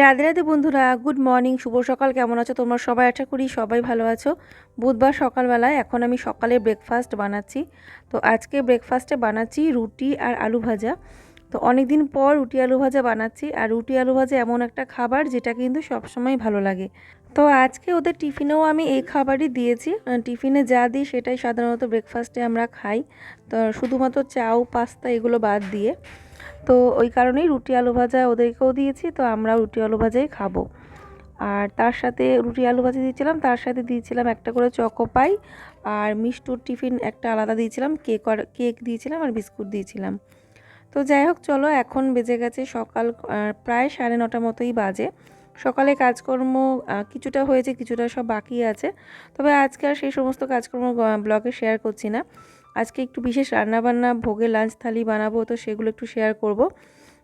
রাধে রাধে বন্ধুরা good morning শুভ সকাল, কেমন আছো তোমরা? সবাই আশা করি সবাই ভালো আছো। বুধবার সকালবেলায় এখন আমি সকালে ব্রেকফাস্ট বানাচ্ছি। তো আজকে ব্রেকফাস্টে বানাচ্ছি রুটি আর আলু ভাজা। তো অনেক দিন পর রুটি আলু ভাজা বানাচ্ছি, আর রুটি আলু ভাজা এমন একটা খাবার যেটা কিন্তু সবসময় ভালো লাগে। তো আজকে ওদের টিফিনেও আমি এই খাবারই দিয়েছি। টিফিনে যা দিই সেটাই সাধারণত ব্রেকফাস্টে আমরা খাই। তো শুধুমাত্র চাউ পাস্তা এগুলো বাদ দিয়ে। তো ওই কারণেই রুটি আলু ভাজা ওদেরকেও দিয়েছি, তো আমরা রুটি আলু ভাজাই খাব। আর তার সাথে রুটি আলু ভাজা দিয়েছিলাম, তার সাথে দিয়েছিলাম একটা করে চকোপাই আর মিষ্টুর টিফিন একটা আলাদা দিয়েছিলাম, কেক আর কেক দিয়েছিলাম আর বিস্কুট দিয়েছিলাম। তো যাই হোক, চলো এখন বেজে গেছে সকাল প্রায় সাড়ে নটা মতোই বাজে। সকালে কাজকর্ম কিছুটা হয়েছে, কিছুটা সব বাকি আছে। তবে আজকে আর সেই সমস্ত কাজকর্ম ব্লগে শেয়ার করছি না। আজকে একটু বিশেষ রান্নাবান্না, ভোগে লাঞ্চ থালি বানাবো, তো সেগুলো একটু শেয়ার করব।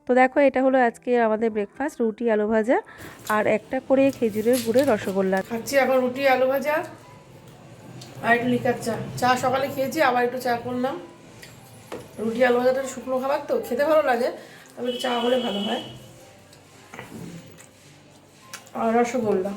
তো দেখো, এটা হলো আজকে আমাদের ব্রেকফাস্ট রুটি, আলু ভাজা, আর একটা করে খেজুরের গুড়ের রসগোল্লা। খাচ্ছি এখন রুটি, আলু ভাজা, আর একটু লিকার চা। চা সকালে খেয়েছি, আবার একটু চা করলাম। রুটি, আলু ভাজাটা শুকনো খাবার তো, খেতে ভালো লাগে, তবে চা হলে ভালো হয়। আর রসগোল্লা।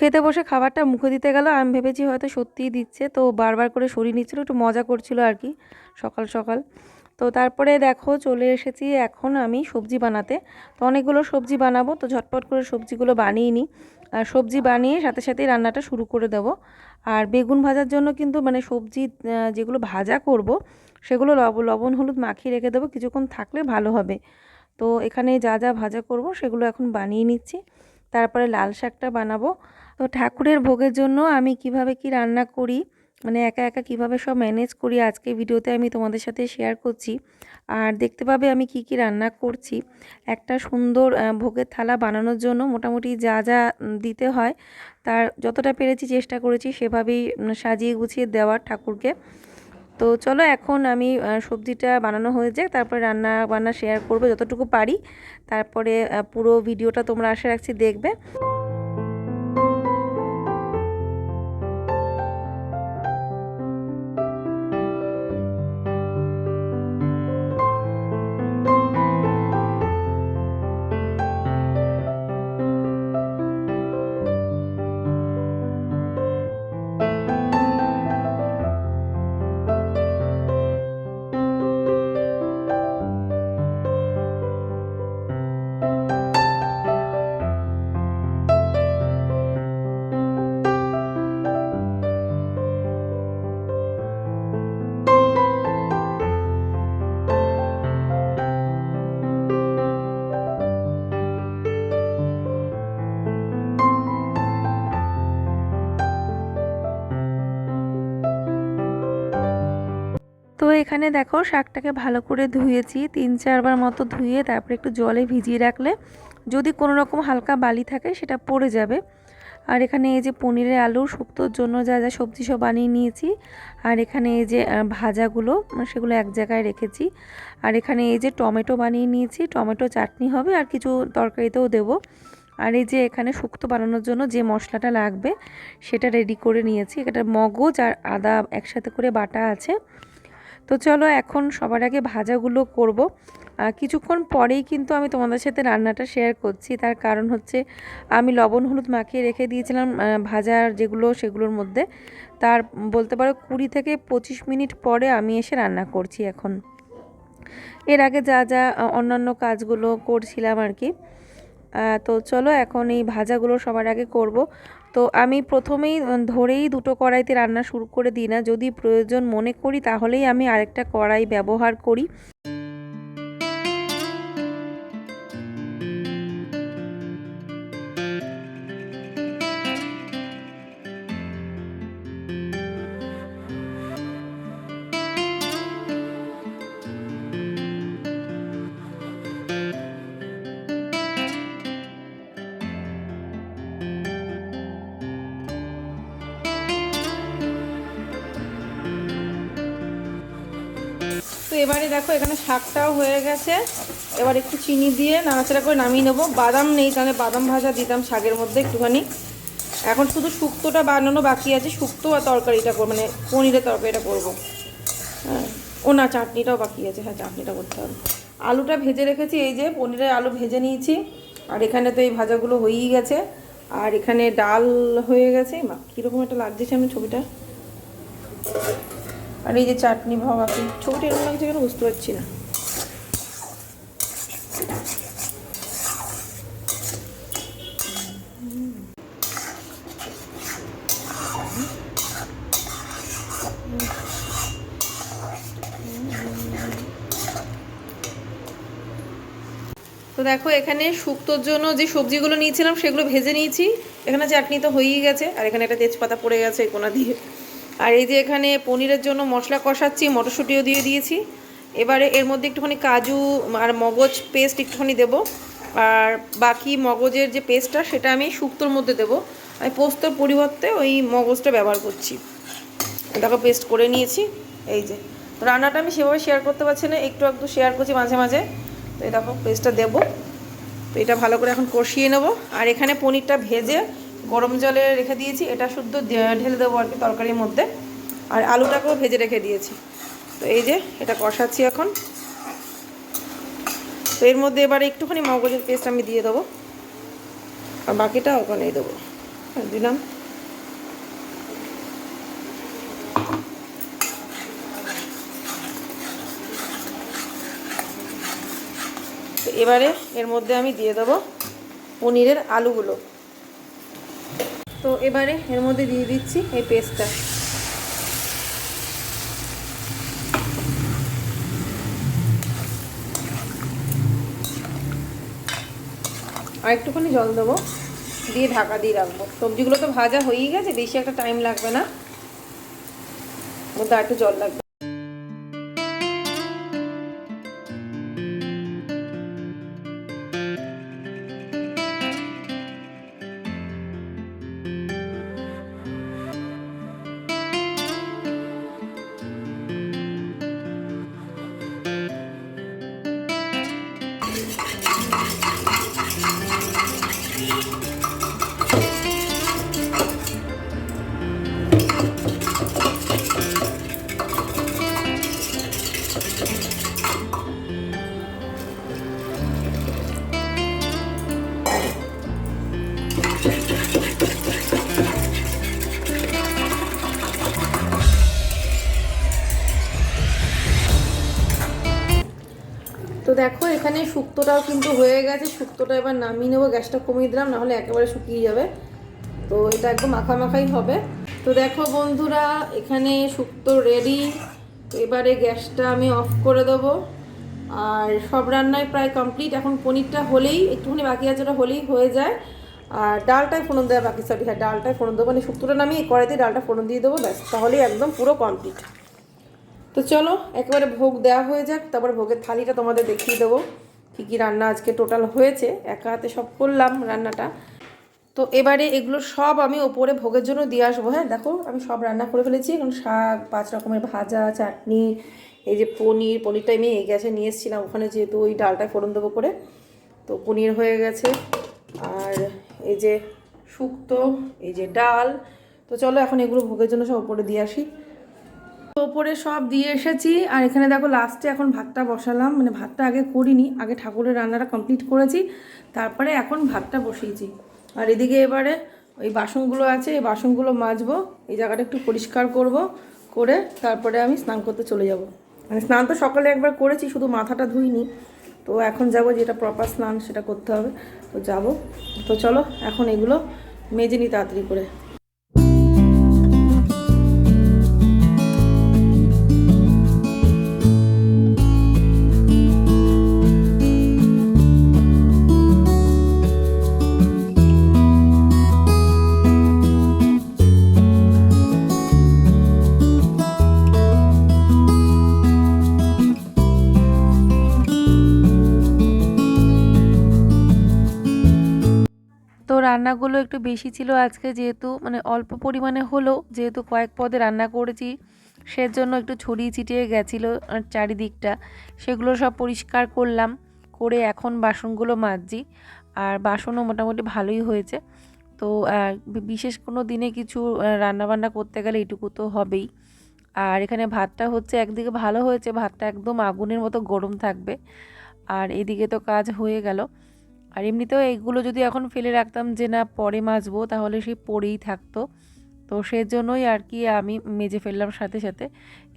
খেতে বসে খাবারটা মুখে দিতে গেল। আমি ভেবেছি হয়তো সত্যিই দিচ্ছে। তো বারবার করে সরিয়ে নিচ্ছিল, একটু মজা করছিল আর কি, সকাল সকাল। তো তারপরে দেখো চলে এসেছি এখন আমি সবজি বানাতে। তো অনেকগুলো সবজি বানাবো, তো ঝটপট করে সবজিগুলো বানিয়ে নিই। আর সবজি বানিয়ে সাথে সাথেই রান্নাটা শুরু করে দেব। আর বেগুন ভাজার জন্য কিন্তু মানে সবজি যেগুলো ভাজা করব, সেগুলো লব, লবণ, হলুদ মাখিয়ে রেখে দেবো। কিছুক্ষণ থাকলে ভালো হবে। তো এখানে যা যা ভাজা করব, সেগুলো এখন বানিয়ে নিচ্ছি। তারপরে লাল শাকটা বানাবো। তো ঠাকুরের ভোগের জন্য আমি কীভাবে কি রান্না করি মানে একা একা কীভাবে সব ম্যানেজ করি, আজকে ভিডিওতে আমি তোমাদের সাথে শেয়ার করছি। আর দেখতে পাবে আমি কি কি রান্না করছি। একটা সুন্দর ভোগের থালা বানানোর জন্য মোটামুটি যা যা দিতে হয়, তার যতটা পেরেছি চেষ্টা করেছি সেভাবেই সাজিয়ে গুছিয়ে দেওয়ার ঠাকুরকে। তো চলো এখন আমি সবজিটা বানানো হয়ে যাক, তারপরে রান্না বান্না শেয়ার করব যতটুকু পারি। তারপরে পুরো ভিডিওটা তোমরা আশা রাখছি দেখবে। এখানে দেখো শাকটাকে ভালো করে ধুয়েছি, তিন চারবার মতো ধুয়ে তারপরে একটু জলে ভিজিয়ে রাখলে যদি কোনো রকম হালকা বালি থাকে সেটা পড়ে যাবে। আর এখানে এই যে পনিরের আলুর শুক্তোর জন্য যা যা সবজি সব বানিয়ে নিয়েছি। আর এখানে এই যে ভাজাগুলো সেগুলো এক জায়গায় রেখেছি। আর এখানে এই যে টমেটো বানিয়ে নিয়েছি, টমেটো চাটনি হবে আর কিছু তরকারিতেও দেবো। আর এই যে এখানে শুক্তো বানানোর জন্য যে মশলাটা লাগবে সেটা রেডি করে নিয়েছি। এটা মগজ আর আদা একসাথে করে বাটা আছে। তো চলো এখন সবার আগে ভাজাগুলো করব। কিছুক্ষণ পরেই কিন্তু আমি তোমাদের সাথে রান্নাটা শেয়ার করছি। তার কারণ হচ্ছে আমি লবণ, হলুদ মাখিয়ে রেখে দিয়েছিলাম ভাজার যেগুলো সেগুলোর মধ্যে। তার বলতে পারো কুড়ি থেকে পঁচিশ মিনিট পরে আমি এসে রান্না করছি এখন। এর আগে যা যা অন্যান্য কাজগুলো করছিলাম আর কি। তো চলো এখন এই ভাজাগুলো সবার আগে করব। তো আমি প্রথমেই ধরেই দুটো কড়াইতে রান্না শুরু করে দিই না। যদি প্রয়োজন মনে করি, তাহলেই আমি আরেকটা কড়াই ব্যবহার করি। এবারে দেখো এখানে শাকটাও হয়ে গেছে। এবার একটু চিনি দিয়ে নাড়াচাড়া করে নামিয়ে নেব। বাদাম নেই, তাহলে বাদাম ভাজা দিতাম শাকের মধ্যে একটুখানি। এখন শুধু শুক্তোটা বানানো বাকি আছে, শুক্তো আর তরকারিটা করব মানে পনিরের তরকারিটা করব। হ্যাঁ ও না, চাটনিটাও বাকি আছে হ্যাঁ চাটনিটা করতে হবে। আলুটা ভেজে রেখেছি, এই যে পনিরের আলু ভেজে নিয়েছি। আর এখানে তো এই ভাজাগুলো হয়েই গেছে। আর এখানে ডাল হয়ে গেছে। মা, কীরকম একটা লাগছে আমি ছবিটা? আর এই যে চাটনি ভাব বাকি ছবিটা এরকম লাগছে কেন বুঝতে পারছি না। তো দেখো, এখানে শুক্তোর জন্য যে সবজিগুলো নিয়েছিলাম, সেগুলো ভেজে নিয়েছি। এখানে চাটনি তো হয়েই গেছে, আর এখানে একটা তেজপাতা পড়ে গেছে কোনা দিয়ে। আর এই যে এখানে পনিরের জন্য মশলা কষাচ্ছি, মটরশুঁটিও দিয়ে দিয়েছি। এবারে এর মধ্যে একটুখানি কাজু আর মগজ পেস্ট একটুখানি দেবো। আর বাকি মগজের যে পেস্টটা, সেটা আমি শুক্তোর মধ্যে দেবো। আমি পোস্তর পরিবর্তে ওই মগজটা ব্যবহার করছি। দেখো, পেস্ট করে নিয়েছি। এই যে তো রান্নাটা আমি সেভাবে শেয়ার করতে পারছি না, একটু একটু শেয়ার করছি মাঝে মাঝে। তো এই দেখো, পেস্টটা দেবো। তো এটা ভালো করে এখন কষিয়ে নেব। আর এখানে পনিরটা ভেজে গরম জলে রেখে দিয়েছি, এটা শুদ্ধ ঢেলে দেবো আর কি তরকারির মধ্যে। আর আলুটাকেও ভেজে রেখে দিয়েছি। তো এই যে, এটা কষাচ্ছি এখন। তো এর মধ্যে এবারে একটুখানি মগজের পেস্ট আমি দিয়ে দেবো। আর বাকিটা ওখানেই দেবো। দিলাম। এবারে এর মধ্যে আমি দিয়ে দেবো পনিরের আলুগুলো। তো এবারে এর মধ্যে দিয়ে দিচ্ছি এই পেস্টটা। আর একটুখানি জল দেবো, দিয়ে ঢাকা দিয়ে রাখব। সবজিগুলো তো ভাজা হয়েই গেছে, বেশি একটা টাইম লাগবে না। ওটা একটু জল লাগবে। এখানে শুক্তোটাও কিন্তু হয়ে গেছে। শুক্তোটা এবার নামিয়ে নেব, গ্যাসটা কমিয়ে দিলাম, নাহলে একেবারে শুকিয়ে যাবে। তো এটা একদম মাখা মাখাই হবে। তো দেখো বন্ধুরা, এখানে শুক্তো রেডি এবারে গ্যাসটা আমি অফ করে দেবো। আর সব রান্নায় প্রায় কমপ্লিট এখন পনিরটা হলেই, একটুখানি বাকি আছে, ওটা হলেই হয়ে যায়। আর ডালটাই ফোড়ন দেওয়া বাকি, সরি হ্যাঁ ডালটাই ফোড়ন দেবো। মানে শুক্তোটা নামিয়ে কড়াইতে ডালটা ফোড়ন দিয়ে দেবো, ব্যাস, তাহলেই একদম পুরো কমপ্লিট তো চলো, একেবারে ভোগ দেওয়া হয়ে যাক, তারপর ভোগের থালিটা তোমাদের দেখিয়ে দেবো। কী কী রান্না আজকে টোটাল হয়েছে, একা হাতে সব করলাম রান্নাটা। তো এবারে এগুলো সব আমি ওপরে ভোগের জন্য দিয়ে আসব। হ্যাঁ দেখো, আমি সব রান্না করে ফেলেছি। এখন শাক, পাঁচ রকমের ভাজা, চাটনি, এই যে পনির, পনিরটা আমি এই গ্যাসে নিয়ে এসেছিলাম। ওখানে যেহেতু ওই ডালটা ফোড়ন দেবো করে। তো পনির হয়ে গেছে। আর এই যে শুক্তো, এই যে ডাল। তো চলো, এখন এগুলো ভোগের জন্য সব ওপরে দিয়ে আসি। ওপরে সব দিয়ে এসেছি। আর এখানে দেখো লাস্টে এখন ভাতটা বসালাম। মানে ভাতটা আগে করিনি, আগে ঠাকুরের রান্নাটা কমপ্লিট করেছি। তারপরে এখন ভাতটা বসিয়েছি। আর এদিকে এবারে ওই বাসনগুলো আছে, এই বাসনগুলো মাজবো। এই জায়গাটা একটু পরিষ্কার করব, করে তারপরে আমি স্নান করতে চলে যাব। মানে স্নান তো সকালে একবার করেছি, শুধু মাথাটা ধুইনি। তো এখন যাব যেটা প্রপার স্নান সেটা করতে হবে। তো যাব। তো চলো, এখন এগুলো মেজে নিই তাড়াতাড়ি করে। রান্নাগুলো একটু বেশি ছিল আজকে যেহেতু মানে অল্প পরিমাণে হলেও যেহেতু কয়েক পদে রান্না করেছি, সেজন্য একটু ছড়িয়ে ছিটিয়ে গেছিল চারিদিকটা। সেগুলো সব পরিষ্কার করলাম, করে এখন বাসনগুলো মাজছি, আর বাসনও মোটামুটি ভালোই হয়েছে। তো বিশেষ কোনো দিনে কিছু রান্নাবান্না করতে গেলে এটুকু তো হবেই। আর এখানে ভাতটা হচ্ছে একদিকে ভালো হয়েছে, ভাতটা একদম আগুনের মতো গরম থাকবে। আর এদিকে তো কাজ হয়ে গেল। আর এমনিতেও এইগুলো যদি এখন ফেলে রাখতাম যে না, পরে মাজবো, তাহলে সেই পড়েই থাকতো। তো সেজন্যই আর কি আমি মেজে ফেললাম সাথে সাথে।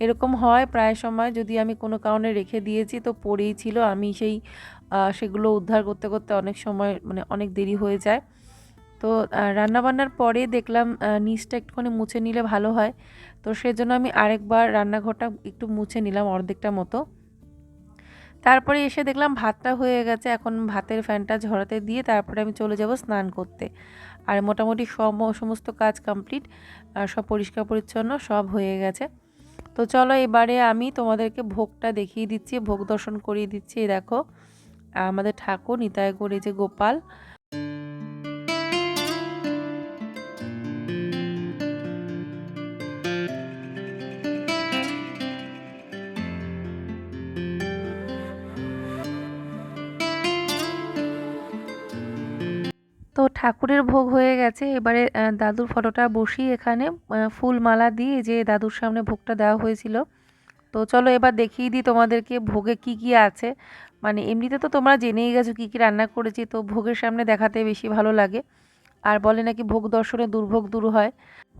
এরকম হয় প্রায় সময়, যদি আমি কোনো কারণে রেখে দিয়েছি, তো পড়েই ছিল। আমি সেই সেগুলো উদ্ধার করতে করতে অনেক সময় মানে অনেক দেরি হয়ে যায়। তো রান্নাবান্নার পরে দেখলাম নিচটা একটুখানি মুছে নিলে ভালো হয়। তো সেজন্য আমি আরেকবার রান্নাঘরটা একটু মুছে নিলাম অর্ধেকটা মতো। তারপরে এসে দেখলাম ভাতটা হয়ে গেছে, এখন ভাতের ফ্যানটা ঝরাতে দিয়ে তারপরে আমি চলে যাব স্নান করতে। আর মোটামুটি সম, সমস্ত কাজ কমপ্লিট সব পরিষ্কার পরিচ্ছন্ন সব হয়ে গেছে। তো চলো এবারে আমি তোমাদেরকে ভোগটা দেখিয়ে দিচ্ছি, ভোগ দর্শন করিয়ে দিচ্ছি। দেখো, আমাদের ঠাকুর নিতায় করে যে গোপাল। ঠাকুরের ভোগ হয়ে গেছে। এবারে দাদুর ফটোটা বসিয়ে এখানে ফুল মালা দিয়ে যে দাদুর সামনে ভোগটা দেওয়া হয়েছিল। তো চলো এবার দেখিয়ে দিই তোমাদেরকে ভোগে কি কি আছে। মানে এমনিতে তো তোমরা জেনেই গেছো কি কি রান্না করেছি, তো ভোগের সামনে দেখাতে বেশি ভালো লাগে। আর বলে নাকি ভোগ দর্শনে দুর্ভোগ দূর হয়।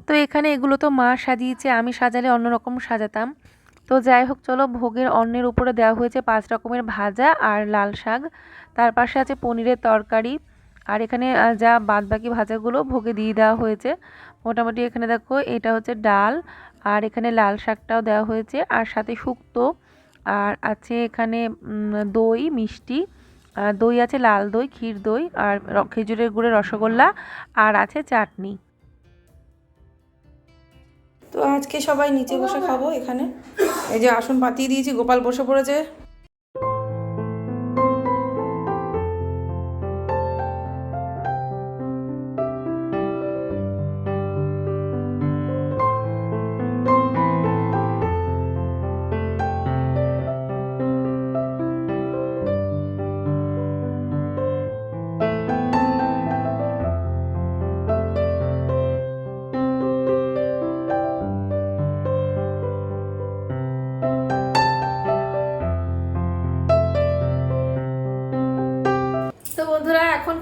তো এখানে এগুলো তো মা সাজিয়েছে, আমি সাজালে অন্যরকম সাজাতাম। তো যাই হোক, চলো ভোগের অন্নের উপরে দেওয়া হয়েছে পাঁচ রকমের ভাজা আর লাল শাক। তার পাশে আছে পনিরের তরকারি আর এখানে যা বাদবাকি ভাজাগুলো ভোগে দিয়ে দেওয়া হয়েছে। মোটামুটি এখানে দেখো, এটা হচ্ছে ডাল, আর এখানে লাল শাকটাও দেওয়া হয়েছে, আর সাথে শুক্তো, আর আছে এখানে দই, মিষ্টি দই আছে লাল দই, ক্ষীর দই, আর খেজুরের গুড়ের রসগোল্লা, আর আছে চাটনি। তো আজকে সবাই নিচে বসে খাব এখানে। এই যে আসন পাতিয়ে দিয়েছি, গোপাল বসে পড়েছে।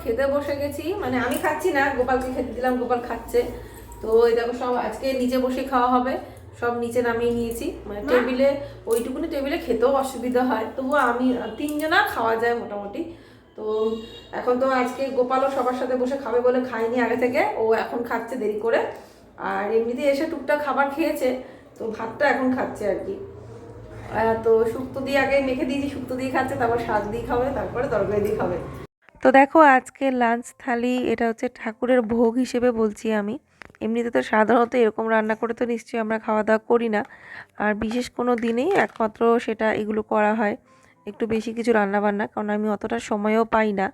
খেতে বসে গেছি। মানে আমি খাচ্ছি না গোপালকে খেতে দিলাম গোপাল খাচ্ছে। তো এই দেখো সব আজকে নিচে বসে খাওয়া হবে। সব নিচে নামিয়ে নিয়েছি। মানে টেবিলে ওইটুকুনি টেবিলে খেতেও অসুবিধা হয়। তবুও আমি তিনজনা খাওয়া যায় মোটামুটি। তো এখন তো আজকে গোপালও সবার সাথে বসে খাবে বলে খায়নি আগে থেকে। ও এখন খাচ্ছে দেরি করে। আর এমনিতে এসে টুকটাক খাবার খেয়েছে। তো ভাতটা এখন খাচ্ছে আর কি। তো শুক্তো দিয়ে আগে মেখে দিয়েছি। শুক্তো দিয়ে খাচ্ছে তারপর শাক দিয়ে খাবে তারপরে তরকারি দিয়ে খাবে। তো দেখো আজকে লাঞ্চ থালি এটা হচ্ছে ঠাকুরের ভোগ হিসেবে বলছি আমি। এমনিতে তো সাধারণত এরকম রান্না করে তো নিশ্চয়ই আমরা খাওয়া দাওয়া করি না। আর বিশেষ কোনো দিনেই একমাত্র সেটা এগুলো করা হয়। একটু বেশি কিছু রান্না বান্না কারণ আমি অতটা সময়ও পাই না।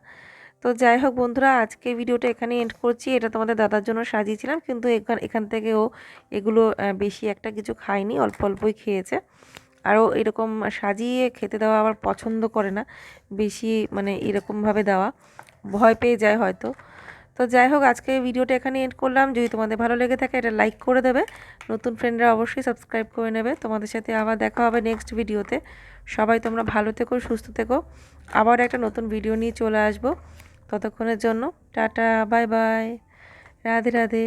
তো যাই হোক বন্ধুরা, আজকে ভিডিওটা এখানে এন্ড করছি। এটা তোমাদের দাদার জন্য সাজিয়েছিলাম, কিন্তু এখান এখান থেকে ও এগুলো বেশি একটা কিছু খায়নি অল্প অল্পই খেয়েছে। আরও এরকম সাজিয়ে খেতে দেওয়া আবার পছন্দ করে না, বেশি মানে এরকমভাবে দেওয়া। ভয় পেয়ে যায় হয়তো। তো যাই হোক, আজকে ভিডিওটা এখানে এড করলাম। যদি তোমাদের ভালো লেগে থাকে, এটা লাইক করে দেবে। নতুন ফ্রেন্ডরা অবশ্যই সাবস্ক্রাইব করে নেবে। তোমাদের সাথে আবার দেখা হবে নেক্সট ভিডিওতে সবাই তোমরা ভালো থেকো, সুস্থ থেকো। আবার একটা নতুন ভিডিও নিয়ে চলে আসব। ততক্ষণের জন্য tata bye bye Radhe Radhe.